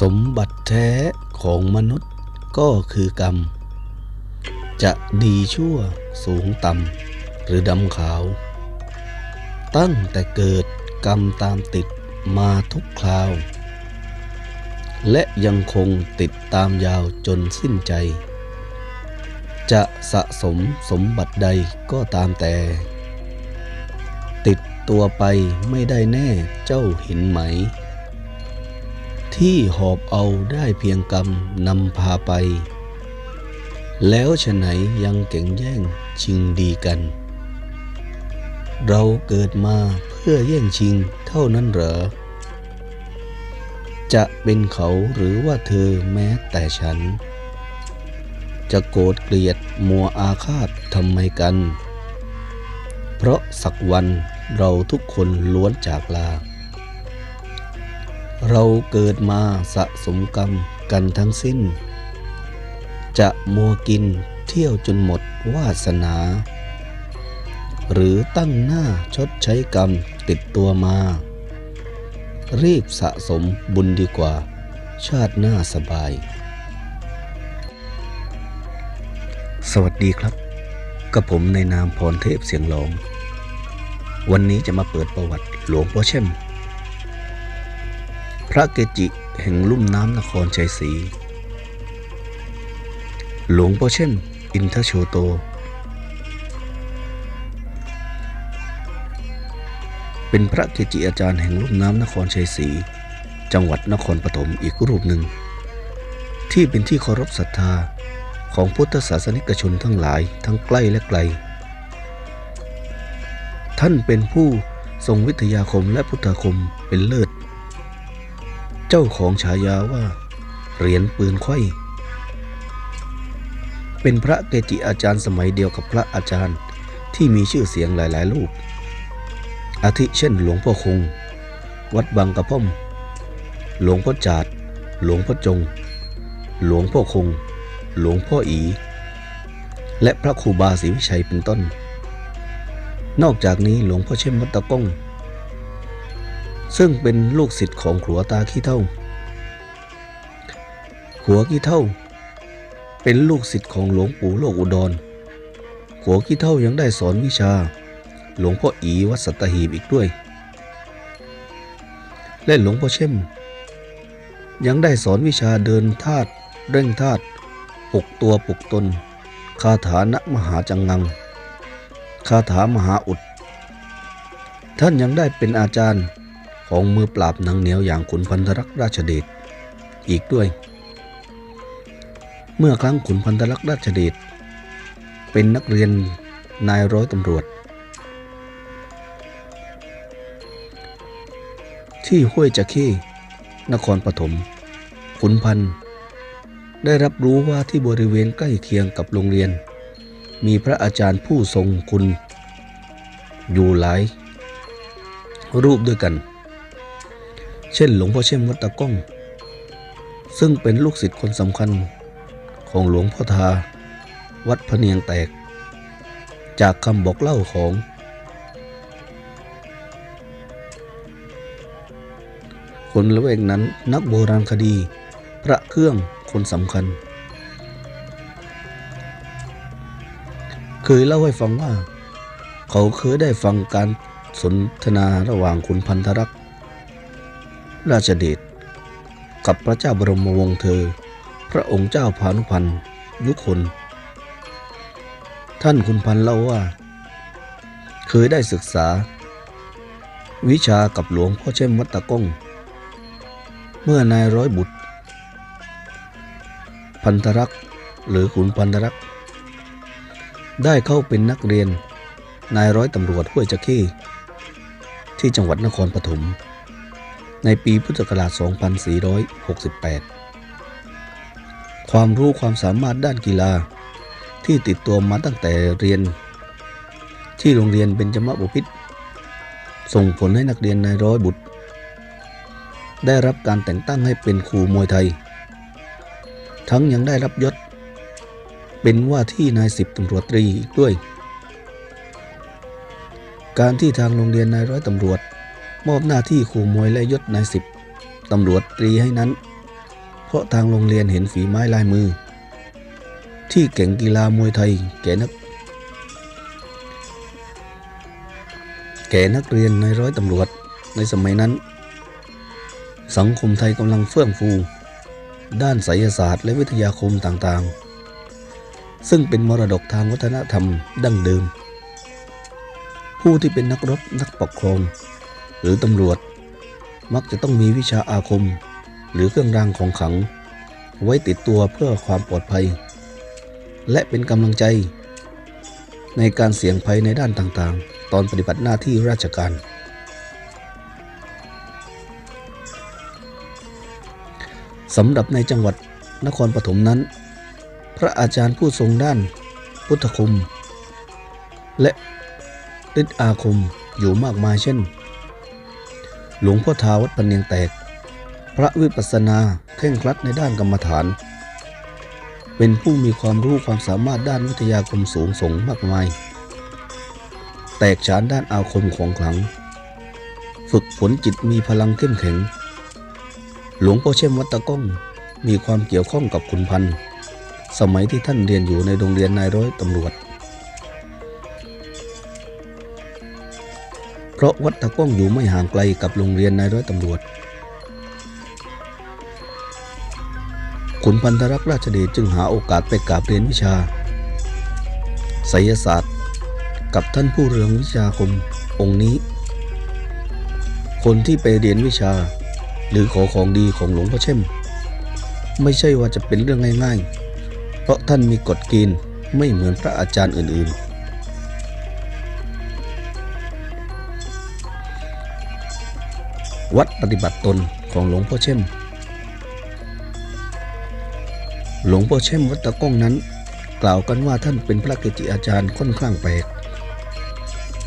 สมบัติแท้ของมนุษย์ก็คือกรรม จะดีชั่วสูงต่ำหรือดำขาว ตั้งแต่เกิดกรรมตามติดมาทุกคราว และยังคงติดตามยาวจนสิ้นใจ จะสะสมสมบัติใดก็ตามแต่ ติดตัวไปไม่ได้แน่เจ้าเห็นไหม ที่หอบเอาได้เพียงกรรมนำพาไป แล้วฉะไหนยังเก่งแย่งชิงดีกัน เราเกิดมาเพื่อแย่งชิงเท่านั้นเหรอ จะเป็นเขาหรือว่าเธอแม้แต่ฉัน จะโกรธเกลียดมัวอาฆาตทำไมกัน เพราะสักวันเราทุกคนล้วนจากลา เราเกิดมาสะสมกรรมกันทั้งสิ้น จะมัวกินเที่ยวจนหมดวาสนา หรือตั้งหน้าชดใช้กรรมติดตัวมา รีบสะสมบุญดีกว่า ชาติหน้าสบาย สวัสดีครับ กับผมในนามพรเทพเสียงหลง วันนี้จะมาเปิดประวัติหลวงพ่อเช่ม ระเกจิแห่งลุ่มน้ำนครชัยศรี หลวงพ่อเช่มอินทโชโต เป็นพระเกจิอาจารย์แห่งลุ่มน้ำนครชัยศรี จังหวัดนครปฐมอีกรูปหนึ่ง ที่เป็นที่เคารพศรัทธาของพุทธศาสนิกชนทั้งหลายทั้งใกล้และไกล ท่านเป็นผู้ทรงวิทยาคมและพุทธคมเป็นเลิศ เจ้าของฉายาว่า เหรียญปืนไขว้เป็นพระเกจิอาจารย์สมัยเดียวกับพระอาจารย์ที่มีชื่อเสียงหลาย ๆ รูป อาทิเช่นหลวงพ่อคง วัดบางกระพ่อม หลวงพ่อจาด หลวงพ่อจง หลวงพ่อคง หลวงพ่ออี และพระครูบาศรีวิชัยเป็นต้น นอกจากนี้หลวงพ่อเช่มวัดตะก้อง ซึ่งเป็นลูกศิษย์ของขัวตาขี้เท่า ขัวขี้เท่า เป็นลูกศิษย์ของหลวงปู่โลกอุดร ขัวขี้เท่ายังได้สอนวิชา หลวงพ่ออีวัดสัตหีบอีกด้วย และหลวงพ่อเช่ม ยังได้สอนวิชาเดินธาตุเร่งธาตุปลุกตัวปลุกตน คาถานมหาจังงัง คาถามหาอุด ท่านยังได้เป็นอาจารย์ ของมือปราบหนังเหนียวอย่างขุนพันธรักษ์ราชเดชอีกด้วย เมื่อครั้งขุนพันธรักษ์ราชเดชเป็นนักเรียนนายร้อยตำรวจ ที่ห้วยจะเข้นครปฐมขุนพันธ์ได้รับรู้ว่าที่บริเวณใกล้เคียงกับโรงเรียน มีพระอาจารย์ผู้ทรงคุณ อยู่หลายรูปด้วยกัน เช่น หลวงพ่อเช่มวัดตะก้อง ซึ่งเป็นลูกศิษย์คนสำคัญของหลวงพ่อทา วัดพะเนียงแตก จากคำบอกเล่าของ คนละเวกนั้นนักโบราณคดี พระเครื่องคนสำคัญ เคยเล่าให้ฟังว่า เขาเคยได้ฟังการสนทนาระหว่างขุนพันธรักษ์ ราชเดชกับพระเจ้าบรมวงศ์เธอ พระองค์เจ้าพานุพันธ์ยุคน ท่านขุนพันธ์เล่าว่า เคยได้ศึกษา วิชากับหลวงพ่อเช่มวัดตะก้อง เมื่อนายร้อยบุตร พันธรักษ์หรือขุนพันธรักษ์ได้เข้าเป็นนักเรียนนายร้อยตำรวจห้วยจะเข้ที่จังหวัดนครปฐม ในปีพุทธศักราช 2468 ความรู้ความสามารถด้านกีฬา ที่ติดตัวมาตั้งแต่เรียน ที่โรงเรียนเบญจมบพิตรส่งผลให้นักเรียนนายร้อยบุตร ได้รับการแต่งตั้งให้เป็นครูมวยไทย ทั้งยังได้รับยศ เป็นว่าที่นายสิบตำรวจตรีอีกด้วย การที่ทางโรงเรียนนายร้อยตำรวจ มอบหน้าที่ครูมวยและยศนายสิบตำรวจตรีให้นั้น เพราะทางโรงเรียนเห็นฝีไม้ลายมือ ที่เก่งกีฬามวยไทย แก่นัก แก่นักเรียนในร้อยตำรวจในสมัยนั้น สังคมไทยกำลังเฟื่องฟู ด้านไสยศาสตร์และวิทยาคมต่างๆ ซึ่งเป็นมรดกทางวัฒนธรรมดั้งเดิม ผู้ที่เป็นนักรบนักปกครอง หรือตำรวจ มักจะต้องมีวิชาอาคม หรือเครื่องรางของขลัง ไว้ติดตัวเพื่อความปลอดภัย และเป็นกำลังใจ ในการเสี่ยงภัยในด้านต่างๆ ตอนปฏิบัติหน้าที่ราชการ สำหรับในจังหวัดนครปฐมนั้น พระอาจารย์ผู้ทรงด้าน พุทธคม และฤทธิอาคมอยู่มากมายเช่น หลวงพ่อทาวัดปันเนียงแตก พระวิปัสสนาเคร่งครัดในด้านกรรมฐาน เป็นผู้มีความรู้ความสามารถด้านวิทยาคมสูงส่งมากมาย แตกฉานด้านอาคมของขลัง ฝึกฝนจิตมีพลังเข้มแข็ง หลวงพ่อเช่มวัดตะก้องมีความเกี่ยวข้องกับขุนพันธ์สมัยที่ท่านเรียนอยู่ในโรงเรียนนายร้อยตำรวจ เพราะวัดตะก้องอยู่ไม่ห่างไกลกับโรงเรียนนายร้อยตำรวจ ขุนพันธรักษ์ราชเดชจึงหาโอกาสไปกราบเรียนวิชาไสยศาสตร์ กับท่านผู้เรืองวิชาคมองค์นี้ คนที่ไปเรียนวิชา หรือขอของดีของหลวงพ่อเช่ม ไม่ใช่ว่าจะเป็นเรื่องง่ายๆ เพราะท่านมีกฎเกณฑ์ไม่เหมือนพระอาจารย์อื่นๆ วัดปฏิบัติตนของหลวงพ่อเช่ม หลวงพ่อเช่มวัดตะก้องนั้น กล่าวกันว่าท่านเป็นพระเกจิอาจารย์ค่อนข้างแปลก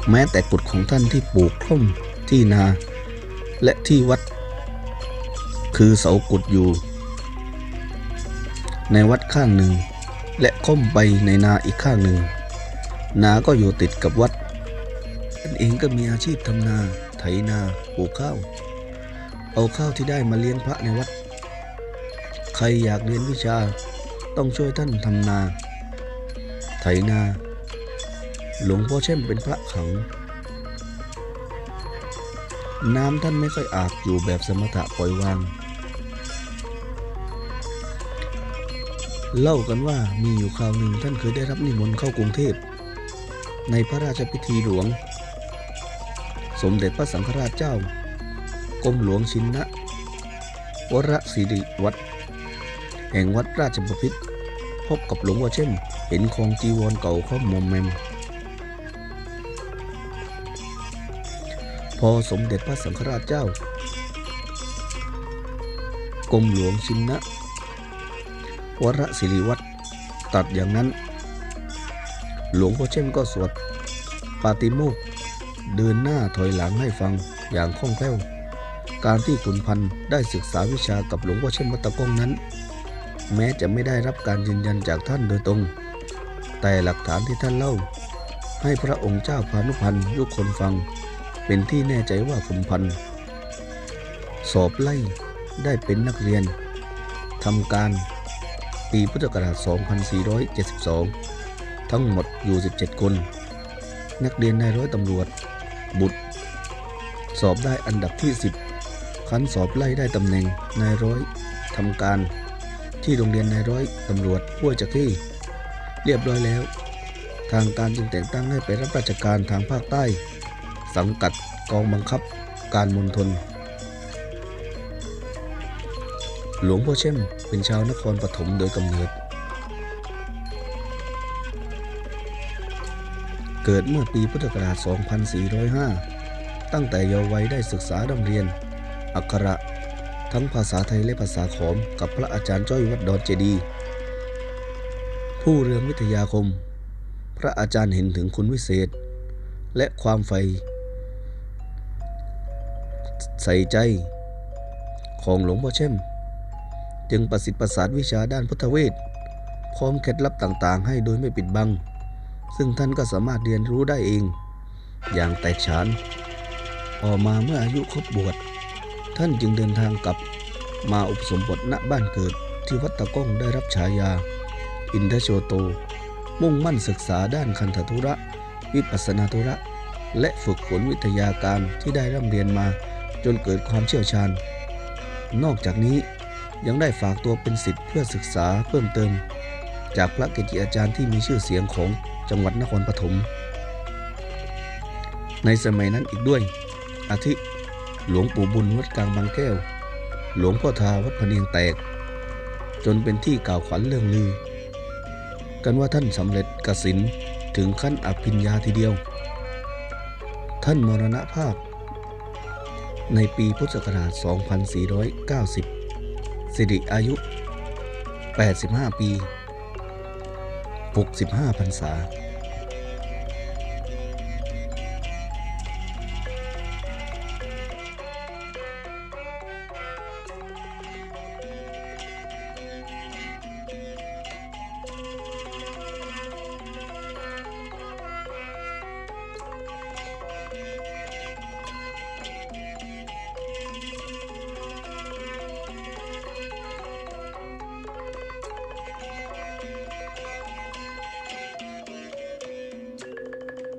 แม้แต่กุฎของท่านที่ปลูกคล่อมที่นา และที่วัด คือเสากุฎอยู่ ในวัดข้างหนึ่ง และค่อมไปในนาอีกข้างหนึ่ง นาก็อยู่ติดกับวัดท่านเองก็มีอาชีพทำนา ไถนาปลูกข้าว เอาข้าวที่ได้มาเลี้ยงพระในวัด ใครอยากเรียนวิชาต้องช่วยท่านทำนา ไถนา หลวงพ่อเช่มเป็นพระขัง น้ำท่านไม่ค่อยอาบอยู่แบบสมถะปล่อยวาง เล่ากันว่ามีอยู่คราวหนึ่งท่านเคยได้รับนิมนต์เข้ากรุงเทพ ในพระราชพิธีหลวง สมเด็จพระสังฆราชเจ้า กรมหลวงชินนะวรศิริวัตรแห่งวัดราชบพิตรพบกับหลวงพ่อเช่มเห็นของจีวรเก่าครอมมแมม พอสมเด็จพระสังฆราชเจ้ากรมหลวงชินนะวรศิริวัตรตัดอย่างนั้น หลวงพ่อเช่มก็สวดปาติโมกเดินหน้าถอยหลังให้ฟังอย่างคล่องแคล่ว การที่ขุนพันธ์ได้ศึกษาวิชากับหลวงพ่อเช่มวัดตะก้องนั้น แม้จะไม่ได้รับการยืนยันจากท่านโดยตรง แต่หลักฐานที่ท่านเล่า ให้พระองค์เจ้าพานุพันธ์ยุคนฟัง เป็นที่แน่ใจว่าขุนพันธ์สอบไล่ได้เป็นนักเรียนทำการปีพุทธศักราช 2472 ทั้งหมดอยู่ 17 คน นักเรียนนายร้อยตำรวจ บุตร สอบได้อันดับที่ 10 คันสอบไล่ได้ตำแหน่งนายร้อยทำการ ที่โรงเรียนนายร้อยตำรวจห้วจักรีเรียบร้อยแล้ว ทางการจึงแต่งตั้งให้ไปรับราชการทางภาคใต้ สังกัดกองบังคับการมณฑลหลวงพ่อเช่มเป็นชาวนครปฐมโดยกำเนิด เกิดเมื่อปีพุทธศักราช 2405 ตั้งแต่เยาว์วัยได้ศึกษาดำเรียน อักขระ ทั้งภาษาไทยและภาษาขอมกับพระอาจารย์จ้อยวัดดอนเจดี ผู้เรืองวิทยาคม พระอาจารย์เห็นถึงคุณวิเศษ และความใฝ่ใส่ใจของหลวงพ่อเช่ม จึงประสิทธิ์ประสานวิชาด้านพุทธเวทพร้อมเคล็ดลับต่างๆ ให้โดยไม่ปิดบัง ซึ่งท่านก็สามารถเรียนรู้ได้เอง อย่างแตกฉานต่อมาเมื่ออายุครบบวช ท่านจึงเดินทางกลับมาอุปสมบทณบ้านเกิดที่วัดตะก้องได้รับฉายา อินทโชโต มุ่งมั่นศึกษาด้านคันธทุระ วิปัสนาธุระ และฝึกฝนวิทยาการที่ได้ร่ำเรียนมาจนเกิดความเชี่ยวชาญ นอกจากนี้ยังได้ฝากตัวเป็นศิษย์เพื่อศึกษาเพิ่มเติม จากพระเกจิอาจารย์ที่มีชื่อเสียงของจังหวัดนครปฐมในสมัยนั้นอีกด้วย อาทิ หลวงปู่บุญวัดกลางบางแก้ว หลวงพ่อทาวัดพะเนียงแตก จนเป็นที่กล่าวขวัญเรื่องลือ กันว่าท่านสำเร็จกสินถึงขั้นอภิญญาทีเดียว ท่านมรณภาพ ในปีพุทธศักราช 2490 สิริอายุ 85 ปี 65พรรษา